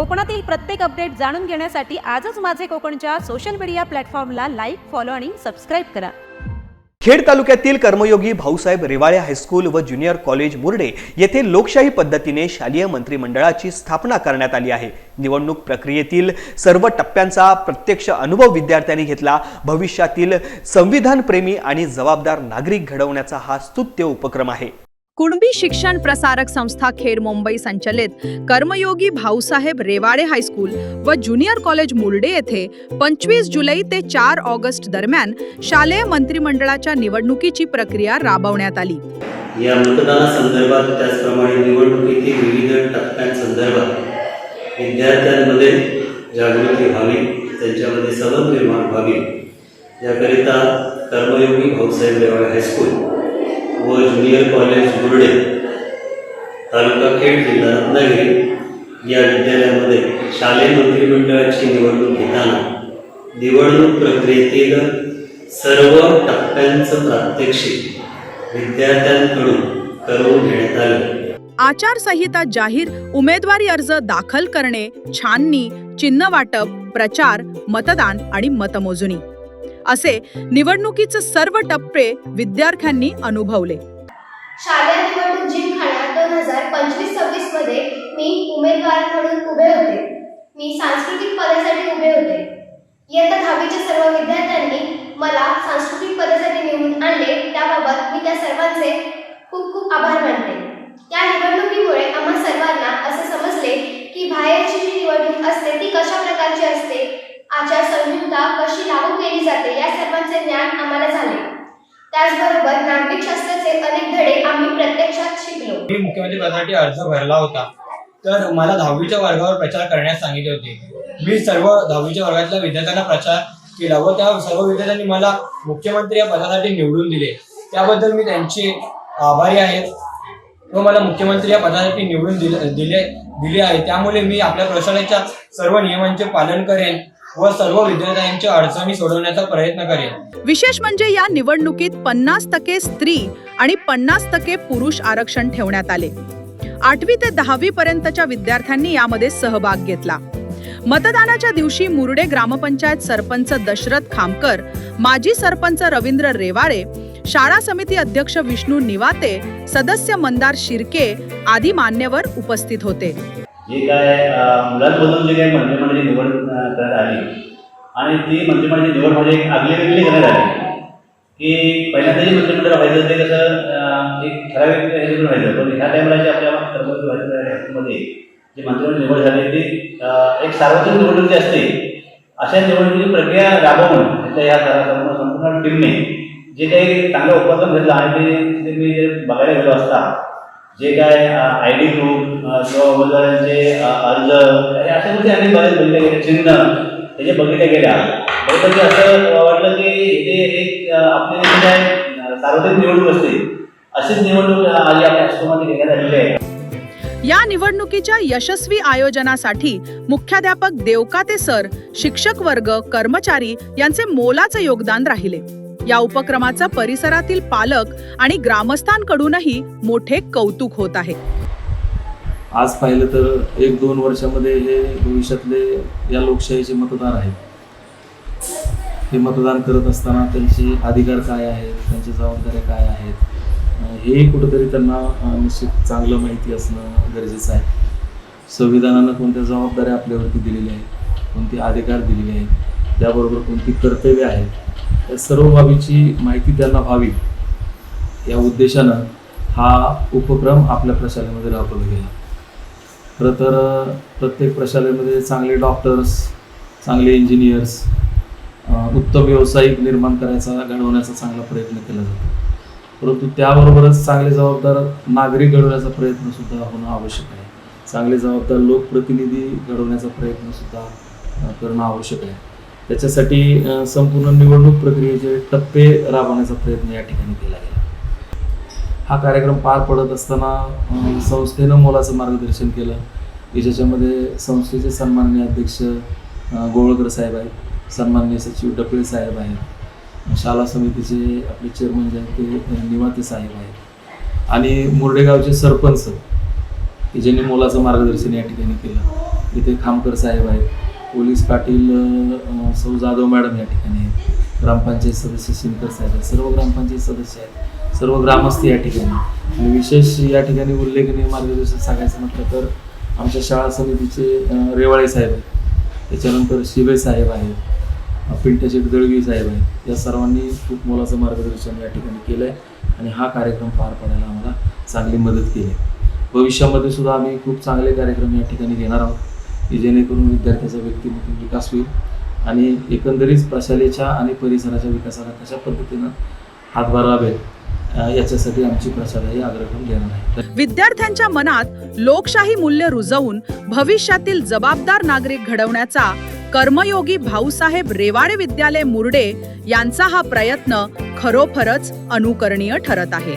कोकणातील प्रत्येक अपडेट जाणून घेण्यासाठी आजच माझे कोकणच्या सोशल मीडिया प्लॅटफॉर्मला लाईक फॉलो आणि सबस्क्राईब करा. खेड तालुक्यातील कर्मयोगी भाऊसाहेब रेवाळे हायस्कूल व ज्युनियर कॉलेज मुर्डे येथे लोकशाही पद्धतीने शालेय मंत्रिमंडळाची स्थापना करण्यात आली आहे. निवडणूक प्रक्रियेतील सर्व टप्प्यांचा प्रत्यक्ष अनुभव विद्यार्थ्यांनी घेतला. भविष्यातील संविधानप्रेमी आणि जबाबदार नागरिक घडवण्याचा हा स्तुत्य उपक्रम आहे. कुणबी शिक्षण प्रसारक संस्था खेर मुंबई संचलित कर्मयोगी भाऊसाहेब रेवाडे हायस्कूल व ज्युनियर कॉलेज मुर्डे येथे पंचवीस जुलै ते चार ऑगस्ट दरम्यान शालेय मंत्रिमंडळाच्या निवडणुकीची प्रक्रिया राबवण्यात आली. या मतदानासंदर्भात त्याचप्रमाणे निवडणुकीतील विविध टप्प्यांसंदर्भात विद्यार्थ्यांमध्ये जागृती व्हावी त्यांच्यामध्ये समज निर्माण व्हावी. याकरिता कर्मयोगी भाऊसाहेब रेवाडे हायस्कूल व ज्युनियर कॉलेज गुरडे तालुका खेड जिल्हा रत्नागिरी या विद्यालयामध्ये शालेय मंत्रिमंडळाची निवडणूक घेताना निवडणूक प्रक्रियेतील सर्व टप्प्यांचं प्रात्यक्षिक विद्यार्थ्यांकडून करून घेण्यात आलं. आचारसंहिता जाहीर उमेदवारी अर्ज दाखल करणे छाननी चिन्ह वाटप प्रचार मतदान आणि मतमोजणी. असे निवडणुकीचे सर्व टप्पे विद्यार्थ्यांनी अनुभवले. शालेय निवडणूक जिमखाना दोन हजार पंचवीस सव्वीसमध्ये मी उमेदवार म्हणून उभे होते. मी सांस्कृतिक पदासाठी उभे होते. इयत्ता दहावीच्या सर्व विद्यार्थ्यांनी मला सांस्कृतिक पदासाठी निवडून आणले त्याबाबत मी त्या सर्वांचे खूप खूप आभार मानते. या निवडणुकीमुळे आम्हा सर्वांना असे समजले की बाहेरची जी निवडणूक असते ती कशा प्रकारची असते आचार कशी लागू केली जाते या सर्वांचे ज्ञान आम्हाला झाले त्याचबरोबर नागरिक शास्त्राचे अनेक धडे आम्ही प्रत्यक्षात शिकलो मी मुख्यमंत्री पदासाठी अर्ज भरला होता. तर मला दहावीच्या वर्गावर प्रचार करण्यास सांगितले होते. मी सर्व दहावीच्या वर्गातल्या विद्यार्थ्यांना प्रचार केला व त्या सर्व विद्यार्थ्यांनी मला मुख्यमंत्री या पदासाठी निवडून दिले. त्याबद्दल मी त्यांचे आभारी आहे. व मला मुख्यमंत्री या पदासाठी निवडून दिले दिले दिले आहे. त्यामुळे मी आपल्या प्रशालेच्या सर्व नियमांचे पालन करेन. व सर्व विद्यार्थ्यांच्या अडचणी सोडवण्याचा प्रयत्न करेल विशेष म्हणजे या निवडणुकीत पन्नास टक्के स्त्री आणि पन्नास टक्के पुरुष आरक्षण ठेवण्यात आले. आठवी ते दहावी पर्यंतच्या विद्यार्थ्यांनी यामध्ये सहभाग घेतला. मतदानाच्या दिवशी मुरडे ग्रामपंचायत सरपंच दशरथ खामकर माजी सरपंच रवींद्र रेवाळे शाळा समिती अध्यक्ष विष्णू निवाते सदस्य मंदार शिर्के आदी मान्यवर उपस्थित होते. जे काय मुलांमधून जे काही मंत्रिमंडळाची निवड करण्यात आली आणि ती मंत्रिमंडळाची निवड म्हणजे एक आगली वेगळी करण्यात आली. की पहिल्यांदा जे मंत्रिमंडळ व्हायचं ते कसं एक ठराविक ह्याच्यातून व्हायचं. पण ह्या टायमाला जे आपल्या जे जी मंत्रिमंडळ निवड झाली ती एक सार्वजनिक निवडणूक जी असते अशा निवडणुकीची प्रक्रिया राबवून त्या या संपूर्ण संपूर्ण टीमने जे काही चांगलं उपक्रम घेतलं आणि ते मी बघायला गेलो असता जे काय आय डी प्रूफ किंवा उमेदवारांचे अर्ज अशा गोष्टी आम्ही बरेच बघितल्या गेल्या. चिन्ह हे जे बघितल्या गेल्या. बरोबर असं वाटलं की ते एक आपले आपली काय अ, सार्वत्रिक निवडणूक असते अशीच निवडणूक अ, आधी आपल्या हायस्कूलमध्ये घेण्यात आलेली आहे. या निवडणुकीच्या यशस्वी आयोजनासाठी मुख्याध्यापक देवकाते सर शिक्षक वर्ग कर्मचारी यांचे मोलाचे योगदान राहिले. या उपक्रमाचा परिसरातील पालक आणि ग्रामस्थांकडूनही मोठे कौतुक होत आहे. आज पाहिलं तर एक दोन वर्षामध्ये हे भविष्यातले या लोकशाहीचे मतदार आहेत. हे मतदान करत असताना त्यांचे अधिकार काय आहेत त्यांच्या जबाबदाऱ्या काय आहेत हे हेही कुठंतरी त्यांना निश्चित चांगलं माहिती असणं गरजेचं आहे. संविधानानं कोणत्या जबाबदाऱ्या आपल्यावरती दिलेल्या आहेत कोणते अधिकार दिलेले आहेत त्याबरोबर कोणती कर्तव्य आहेत या सर्व बाबीची माहिती त्यांना व्हावी या उद्देशानं हा उपक्रम आपल्या प्रशालेमध्ये राबवला गेला. खरं तर प्रत्येक प्रशालेमध्ये चांगले डॉक्टर्स चांगले इंजिनियर्स उत्तम व्यावसायिक निर्माण करायचा घडवण्याचा चांगला प्रयत्न केला जातो. परंतु त्याबरोबरच चांगले जबाबदार नागरिक घडवण्याचा प्रयत्नसुद्धा होणं आवश्यक आहे. चांगले जबाबदार लोकप्रतिनिधी घडवण्याचा प्रयत्नसुद्धा करणं आवश्यक आहे. त्याच्यासाठी संपूर्ण निवडणूक प्रक्रियेचे टप्पे राबवण्याचा प्रयत्न या ठिकाणी केला गेला. हा कार्यक्रम पार पडत असताना संस्थेनं मोलाचं मार्गदर्शन केलं. की ज्याच्यामध्ये संस्थेचे सन्माननीय अध्यक्ष गोवळकर गोळकर साहेब आहेत सन्माननीय सचिव डपळे साहेब आहेत शाला समितीचे आपले चेअरमन जे आहेत ते निवाते साहेब आहेत आणि मुर्डेगावचे सरपंच की ज्यांनी मोलाचं मार्गदर्शन या ठिकाणी केलं. इथे खामकर साहेब आहेत पोलीस पाटील सौ जाधव मॅडम या ठिकाणी ग्रामपंचायत सदस्य सिनकर साहेब आहेत. सर्व ग्रामपंचायत सदस्य आहेत. सर्व ग्रामस्थ या ठिकाणी आणि विशेष या ठिकाणी उल्लेखनीय मार्गदर्शन सांगायचं म्हटलं तर आमच्या शाळा समितीचे रेवाळे साहेब आहेत. त्याच्यानंतर शिवे साहेब आहेत. पिंटशेठ दळवी साहेब आहेत. या सर्वांनी खूप मोलाचं मार्गदर्शन या ठिकाणी केलं आहे आणि हा कार्यक्रम पार पाडायला आम्हाला चांगली मदत केली आहे. भविष्यामध्ये सुद्धा आम्ही खूप चांगले कार्यक्रम या ठिकाणी घेणार आहोत. की जेणेकरून विद्यार्थ्याचा व्यक्तिमत्व विकास होईल आणि एकंदरीत प्रशालेच्या आणि परिसराच्या विकासाला कशा पद्धतीनं हातभार लावेल याच्यासाठी आमची प्रशालाही अग्रक्रम घेणार आहे. विद्यार्थ्यांच्या मनात लोकशाही मूल्य रुजवून भविष्यातील जबाबदार नागरिक घडवण्याचा कर्मयोगी भाऊसाहेब रेवाडे विद्यालय मुरडे यांचा हा प्रयत्न खरोखरच अनुकरणीय ठरत आहे.